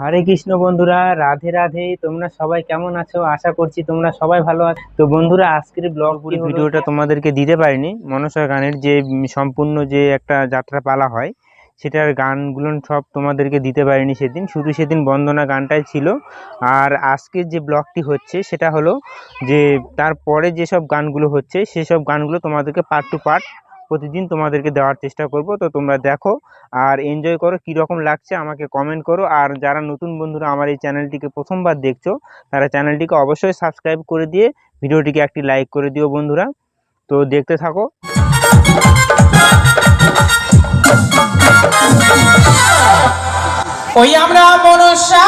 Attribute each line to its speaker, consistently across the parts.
Speaker 1: হরে কৃষ্ণ বন্ধুরা রাধে রাধে। তোমরা সবাই কেমন আছো? আশা করছি তোমরা সবাই ভালো আছো। তো বন্ধুরা আজকের ব্লগ ভিডিওটা তোমাদেরকে দিতে পারিনি। মনসা গানের যে সম্পূর্ণ যে একটা যাত্রা পালা হয় সেটার গানগুলো সব তোমাদেরকে দিতে পারিনি সেদিন। শুধু সেদিন বন্দনা গানটাই ছিল। আর আজকের যে ব্লগটি হচ্ছে সেটা হলো যে তারপরে যেসব গানগুলো হচ্ছে সেসব গানগুলো তোমাদেরকে পার্ট টু পার্ট প্রতিদিন তোমাদেরকে দেওয়ার চেষ্টা করব। তো তোমরা দেখো আর এনজয় করো কীরকম লাগছে আমাকে কমেন্ট করো। আর যারা নতুন বন্ধুরা আমার এই চ্যানেলটিকে প্রথমবার দেখছ, তারা চ্যানেলটিকে অবশ্যই সাবস্ক্রাইব করে দিয়ে ভিডিওটিকে একটি লাইক করে দিও বন্ধুরা। তো দেখতে থাকো।
Speaker 2: ওই আমরা মনসা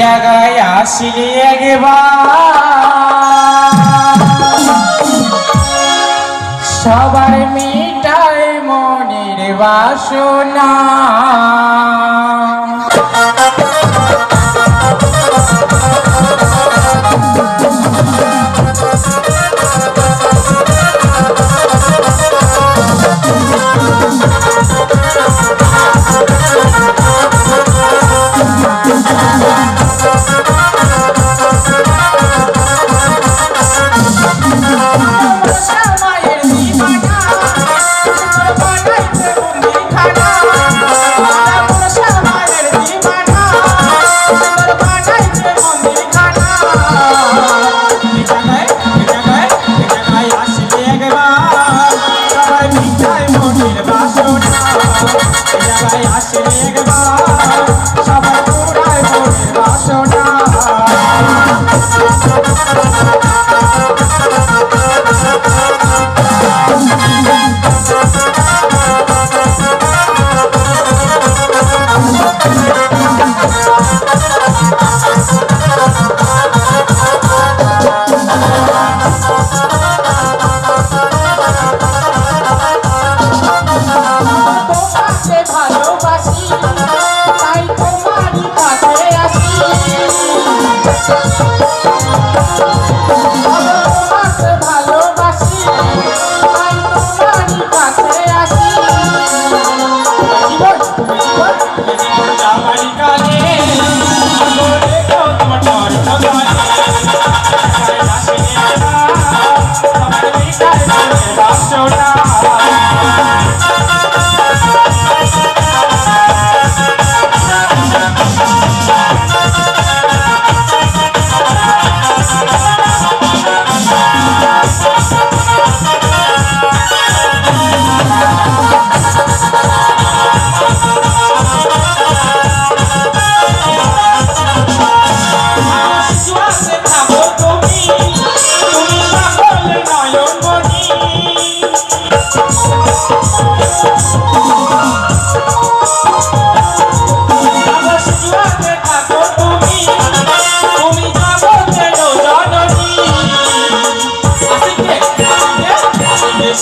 Speaker 2: জায়গায় আসিলি সবার মিটায় মনের বাসনা। আমার Yes,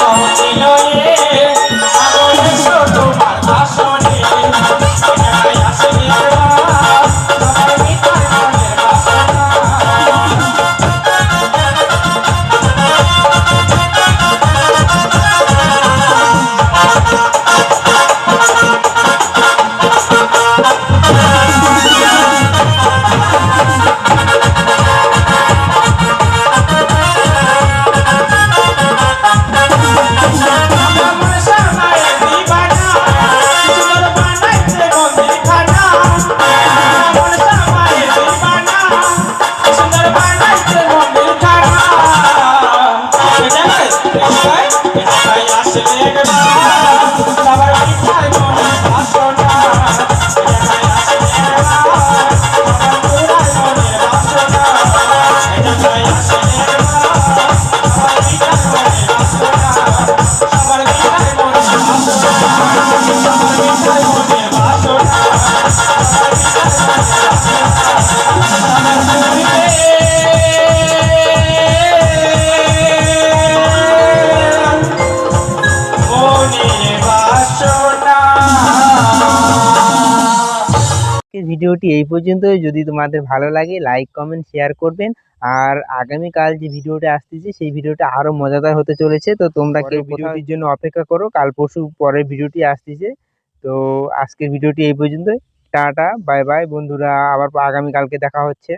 Speaker 2: Chao, chao.
Speaker 1: ভিডিওটি এই পর্যন্তই। যদি তোমাদের ভালো লাগে লাইক কমেন্ট শেয়ার করবেন। আর আগামীকাল যে ভিডিওটা আসতেছে সেই ভিডিওটা আরও মজাদার হতে চলেছে। তো তোমরা কেউ ভিডিওটির জন্য অপেক্ষা করো। কাল পরশু পরের ভিডিওটি আসতেছে। তো আজকের ভিডিওটি এই পর্যন্তই। টাটা বাই বাই বন্ধুরা। আবার আগামীকালকে দেখা হচ্ছে।